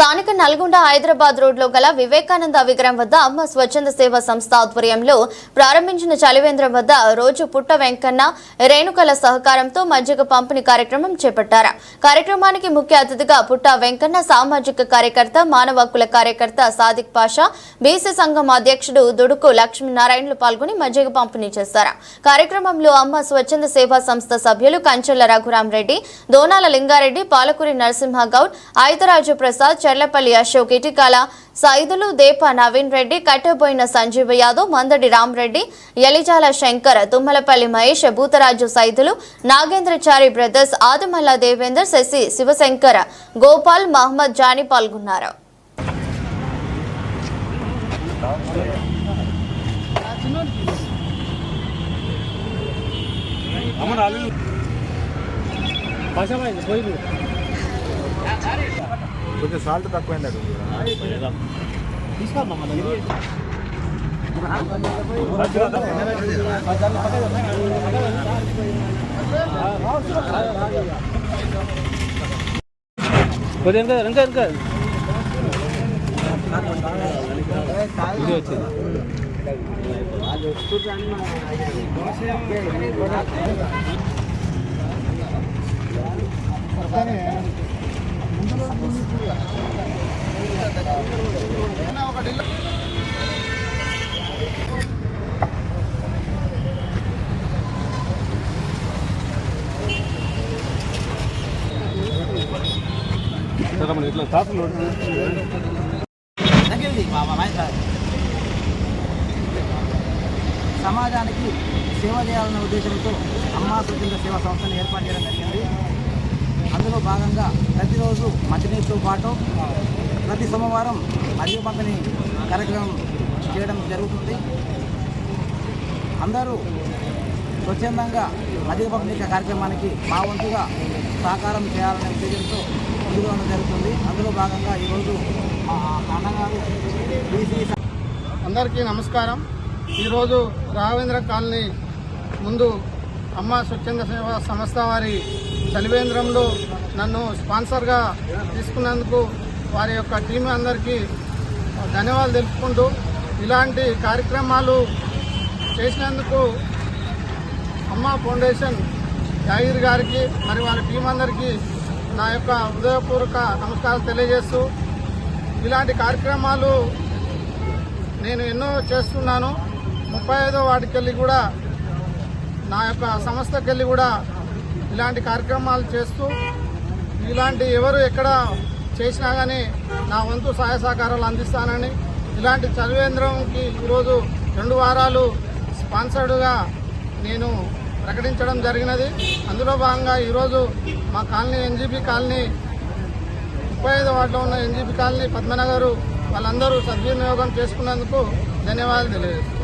స్థానిక నల్గొండ హైదరాబాద్ రోడ్లో గల వివేకానంద విగ్రహం వద్ద అమ్మ స్వచ్ఛంద సేవా సంస్థ ఆధ్వర్యంలో ప్రారంభించిన చలివేంద్రం వద్ద రోజు పుట్ట వెంకన్న రేణుకల సహకారంతో మజ్జిగ పంపిణీ కార్యక్రమం చేపట్టారు. కార్యక్రమానికి ముఖ్య అతిథిగా పుట్ట వెంకన్న సామాజిక కార్యకర్త మానవ హక్కుల కార్యకర్త సాదిక్ పాషా బీసీ సంఘం అధ్యక్షుడు దుడుకు లక్ష్మీనారాయణలు పాల్గొని మజ్జిగ పంపిణీ చేశారు. కార్యక్రమంలో అమ్మ స్వచ్ఛంద సేవా సంస్థ సభ్యులు కంచెల రఘురాం రెడ్డి దోనాల లింగారెడ్డి పాలకూరి నరసింహ గౌడ్ ఆయుధరాజు ప్రసాద్ చెర్లపల్లి అశోక్ ఇటికాల సైదులు దేప నవీన్ రెడ్డి కట్టబోయిన సంజీవ యాదవ్ మందడి రామరెడ్డి యలిజాల శంకర్ తుమ్మలపల్లి మహేష్ భూతరాజు సైదులు నాగేంద్రచారి బ్రదర్స్ ఆదిమల్ల దేవేందర్ శశి శివశంకర్ గోపాల్ మహమ్మద్ జానీ పాల్గొన్నారు. అమ్మ రాలేదు. కొంచెం సాల్ట్ తక్కువైంది అక్కడ తీసుకోమ్మా కొద్దిగా ఇంకా ఇంకా ఇంకా ఇది వచ్చింది సరే మన ఇట్లా తాతలు సమాజానికి సేవ చేయాలనే ఉద్దేశంతో అమ్మా స్వచ్ఛంద సేవా సంస్థను ఏర్పాటు చేయడం జరిగింది. అందులో భాగంగా ప్రతిరోజు మంచినీటితో పాటు ప్రతి సోమవారం మరియు పంపిణీ కార్యక్రమం చేయడం జరుగుతుంది. అందరూ స్వచ్ఛందంగా మధ్య పంపిణీ కార్యక్రమానికి మా వంతుగా సహకారం చేయాలనే ఉద్దేశంతో ముందుకు జరుగుతుంది. అందులో భాగంగా ఈరోజు అన్నగారు బీసీ అందరికీ నమస్కారం. ఈరోజు రాఘవేంద్ర కాలనీ ముందు అమ్మ స్వచ్ఛంద సేవా సంస్థ వారి చలివేంద్రంలో నన్ను స్పాన్సర్గా తీసుకున్నందుకు వారి యొక్క టీం అందరికీ ధన్యవాదాలు తెలుపుకుంటూ ఇలాంటి కార్యక్రమాలు చేసినందుకు అమ్మ ఫౌండేషన్ యాగిరి గారికి మరి వారి టీం అందరికీ నా యొక్క హృదయపూర్వక నమస్కారాలు తెలియజేస్తూ ఇలాంటి కార్యక్రమాలు నేను ఎన్నో చేస్తున్నాను. ముప్పై ఐదో వాటికెళ్ళి కూడా నా యొక్క సంస్థకెళ్ళి కూడా ఇలాంటి కార్యక్రమాలు చేస్తూ ఇలాంటి ఎవరు ఎక్కడ చేసినా కానీ నా వంతు సహాయ సహకారాలు అందిస్తానని ఇలాంటి చదివేంద్రంకి ఈరోజు రెండు వారాలు స్పాన్సర్డ్గా నేను ప్రకటించడం జరిగినది. అందులో భాగంగా ఈరోజు మా కాలనీ ఎన్జీపీ కాలనీ ముప్పై ఐదు వార్డులో ఉన్న ఎన్జీపీ కాలనీ పద్మనగరు వాళ్ళందరూ సద్వినియోగం చేసుకున్నందుకు ధన్యవాదాలు తెలియజేస్తున్నాను